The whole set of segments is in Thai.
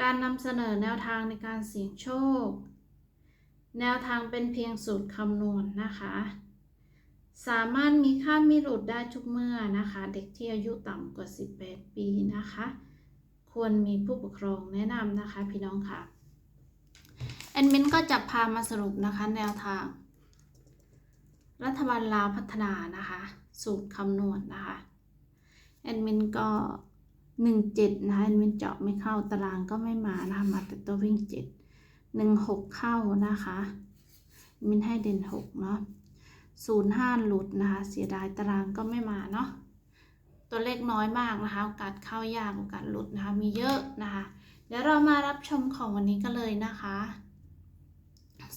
การนำเสนอแนวทางในการเสี่ยงโชค แนวทางเป็นเพียงสูตรคำนวณนะคะ สามารถมีค่าไม่หลุดได้ทุกเมื่อนะคะ เด็กที่อายุต่ำกว่า 18 ปีนะคะ ควรมีผู้ปกครองแนะนำนะคะพี่น้องค่ะแอดมินก็จะพามาสรุปนะคะแนวทาง รัฐบาลลาวพัฒนานะคะ สูตรคำนวณนะคะแอดมินก็ หนึ่งเจ็ดนะคะแอดมินเจาะไม่เข้าตารางก็ไม่มานะคะมาแต่ตัววิ่งเจ็ดหนึ่งหกเข้านะคะมินให้เด่นหกเนาะศูนย์ห้าหลุดนะคะ เสียดายตารางก็ไม่มาเนาะตัวเลขน้อยมากนะคะโอกาสเข้ายากโอกาสหลุดนะคะมีเยอะนะคะ เดี๋ยวเรามารับชมของวันนี้กันเลยนะคะ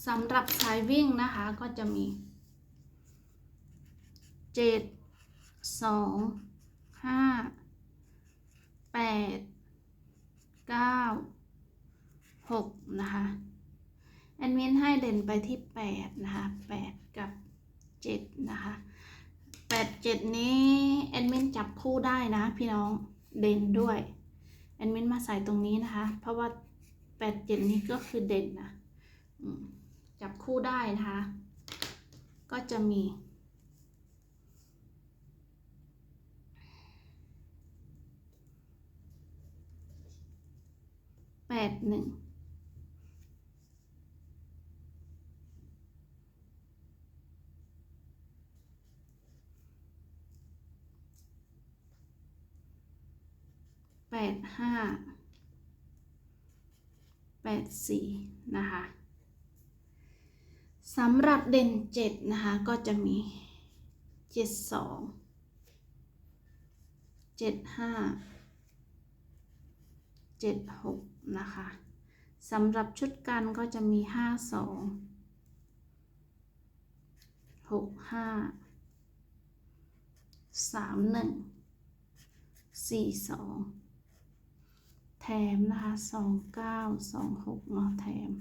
สำหรับสายวิ่งนะคะก็จะมีเจ็ดสองห้า แปดเก้าหกนะคะแอดมินให้เด่นไปที่แปดนะคะแปดกับเจ็ดนะคะแปดเจ็ดนี้แอดมินจับคู่ได้นะพี่น้องเด่นด้วยแอดมินมาใส่ตรงนี้นะคะ เพราะว่าแปดเจ็ดนี้ก็คือเด่นนะจับคู่ได้นะคะ ก็จะมี ดหนึ่งแปดห้าแปดสี่นะคะสำหรับเด่นเจ็ดนะคะก็จะมีเจ็ดสองเจ็ดห้า เจ็ดหกนะคะสำหรับชุดกันก็จะมีห้าสองหกห้าสามหนึ่งสี่สองแถมนะคะสองเก้าสองหกเนาะแถม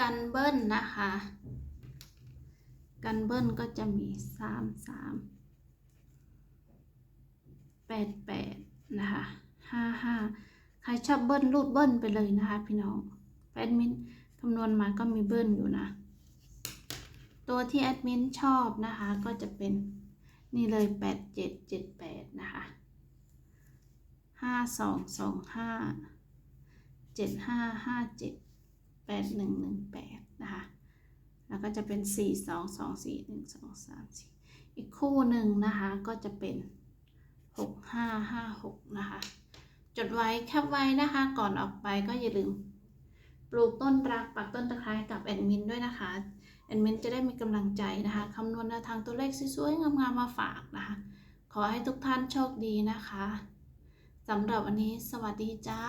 กันเบิ้ลนะคะ กันเบิ้ลก็จะมีสามสามแปดแปดนะคะห้าห้าใครชอบเบิ้ลรูดเบิ้ลไปเลยนะคะ พี่น้องแอดมินคำนวณมาก็มีเบิ้ลอยู่นะ ตัวที่แอดมินชอบนะคะ ก็จะเป็นนี่เลยแปดเจ็ดเจ็ดแปดนะคะห้าสองสองห้าเจ็ดห้าห้าเจ็ด แปดหนึ่งหนึ่งแปดนะคะ แล้วก็จะเป็นสี่สองสองสี่หนึ่งสองสามสี่อีกคู่หนึ่งนะคะ ก็จะเป็นหกห้าห้าหกนะคะ จดไว้แคปไว้นะคะ ก่อนออกไปก็อย่าลืม ปลูกต้นรักปักต้นตะไคร้กับแอดมินด้วยนะคะแอดมินจะได้มีกำลังใจนะคะคำนวณแนวทางตัวเลขสวยๆงามๆมาฝากนะคะ ขอให้ทุกท่านโชคดีนะคะสำหรับวันนี้สวัสดีจ้า